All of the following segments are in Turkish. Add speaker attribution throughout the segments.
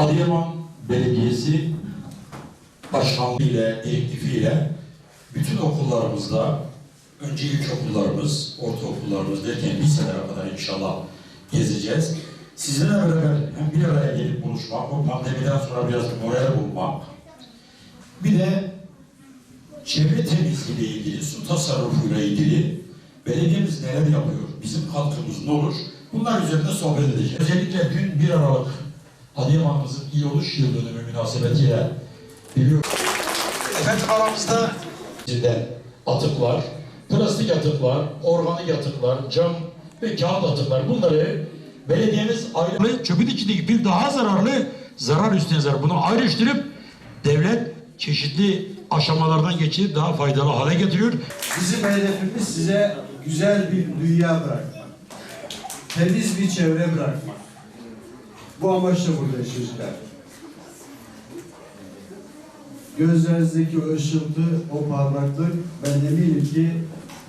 Speaker 1: Adıyaman Belediyesi başkanlığı ile, direktifiyle bütün okullarımızda, önce ilkokullarımız, ortaokullarımız derken liselere kadar inşallah gezeceğiz. Sizinle beraber hem bir araya gelip buluşmak, bu pandemiden sonra biraz moral bulmak, bir de çevre temizliği ile ilgili, su tasarrufuyla ilgili belediyemiz neler yapıyor, bizim katkımız ne olur, bunlar üzerinde sohbet edeceğiz. Özellikle dün 1 Aralık Adıyaman'ımızın iyi oluş yıl dönümü münasebetiyle biliyorum. Efendim aramızda sizde atıklar, plastik atıklar, organik atıklar, cam ve kağıt atıklar bunları belediyemiz ayrı çöpün içindeki bir daha zararlı zarar üstüne zarar. Bunu ayrıştırıp devlet çeşitli aşamalardan geçirip daha faydalı hale getiriyor.
Speaker 2: Bizim hedefimiz size güzel bir dünya bırakmak. Temiz bir çevre bırakmak. Bu amaçla buradayız çocuklar. Gözlerinizdeki o ışıltı, o parlaklık ben eminim ki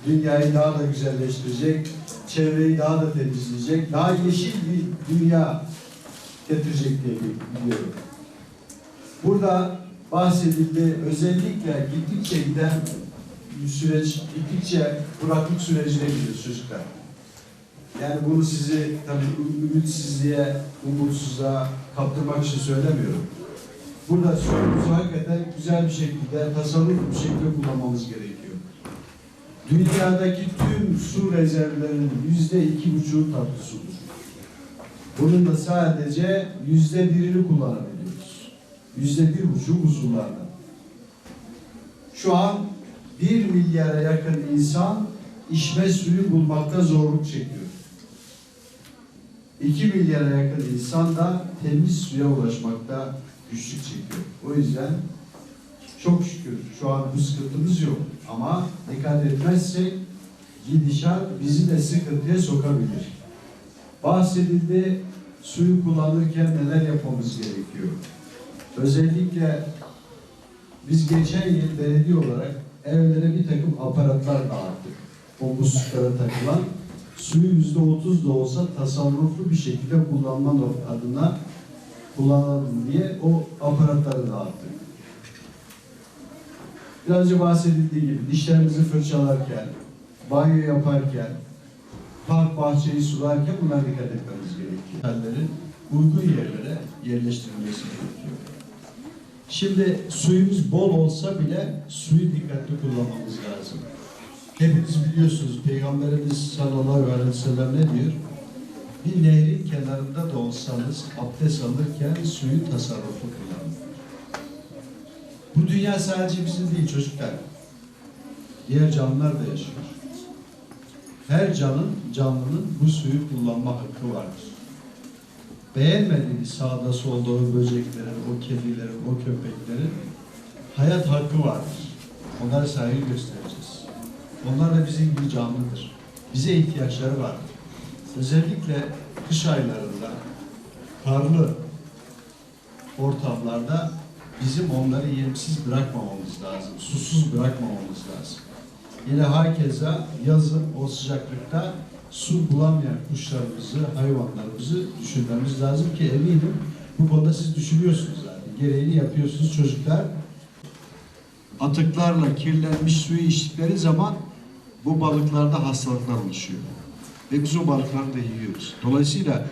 Speaker 2: dünyayı daha da güzelleştirecek, çevreyi daha da temizleyecek, daha yeşil bir dünya getirecek diye biliyorum. Burada bahsedildi özellikle gittikçe giden süreç, gittikçe kuraklık sürecine gidiyoruz çocuklar. Yani bunu sizi tabii ümitsizliğe, umutsuzluğa kaptırmak için söylemiyorum. Burada suyumuzu hakikaten güzel bir şekilde, tasarruflu bir şekilde kullanmamız gerekiyor. Dünyadaki tüm su rezervlerinin yüzde iki buçuğu tatlı sudur. Bunun da sadece yüzde birini kullanabiliyoruz. Yüzde bir buçuğu buzullardan. Şu an bir milyara yakın insan içme suyu bulmakta zorluk çekiyor. 2 milyara yakın insan da temiz suya ulaşmakta güçlük çekiyor. O yüzden çok şükür şu an bu sıkıntımız yok. Ama dikkat etmezsek gidişat bizi de sıkıntıya sokabilir. Bahsedildi suyu kullanırken neler yapmamız gerekiyor. Özellikle biz geçen yıl belediye olarak evlere bir takım aparatlar dağıttık. O musluklara takılan suyu yüzde otuz da olsa tasarruflu bir şekilde kullanma adına kullanalım diye o aparatları dağıttık. Biraz önce bahsedildiği gibi dişlerimizi fırçalarken, banyo yaparken, park bahçeyi sularken bunlara dikkat etmemiz gerekiyor. Hallerin uygun yerlere yerleştirilmesi gerekiyor. Şimdi suyumuz bol olsa bile suyu dikkatli kullanmamız lazım. Hepiniz biliyorsunuz Peygamberimiz sallallahu aleyhi ve sellem ne diyor? Bir nehrin kenarında da olsanız abdest alırken suyu tasarruflu kullanın. Bu dünya sadece bizim değil çocuklar. Diğer canlılar da yaşıyor. Her canın, canlının bu suyu kullanma hakkı vardır. Beğenmediğiniz sağda solda o böceklerin, o kedilerin, o köpeklerin hayat hakkı vardır. Onlara saygı göstereceğiz. Onlar da bizim gibi canlıdır. Bize ihtiyaçları vardır. Özellikle kış aylarında karlı ortamlarda bizim onları yemsiz bırakmamamız lazım. Susuz bırakmamamız lazım. Yine hakeza yazın o sıcaklıkta su bulamayan kuşlarımızı, hayvanlarımızı düşünmemiz lazım ki eminim bu konuda siz düşünüyorsunuz zaten. Gereğini yapıyorsunuz çocuklar. Atıklarla kirlenmiş suyu içtikleri zaman bu balıklarda hastalıklar oluşuyor. Ve biz o balıkları da yiyoruz. Dolayısıyla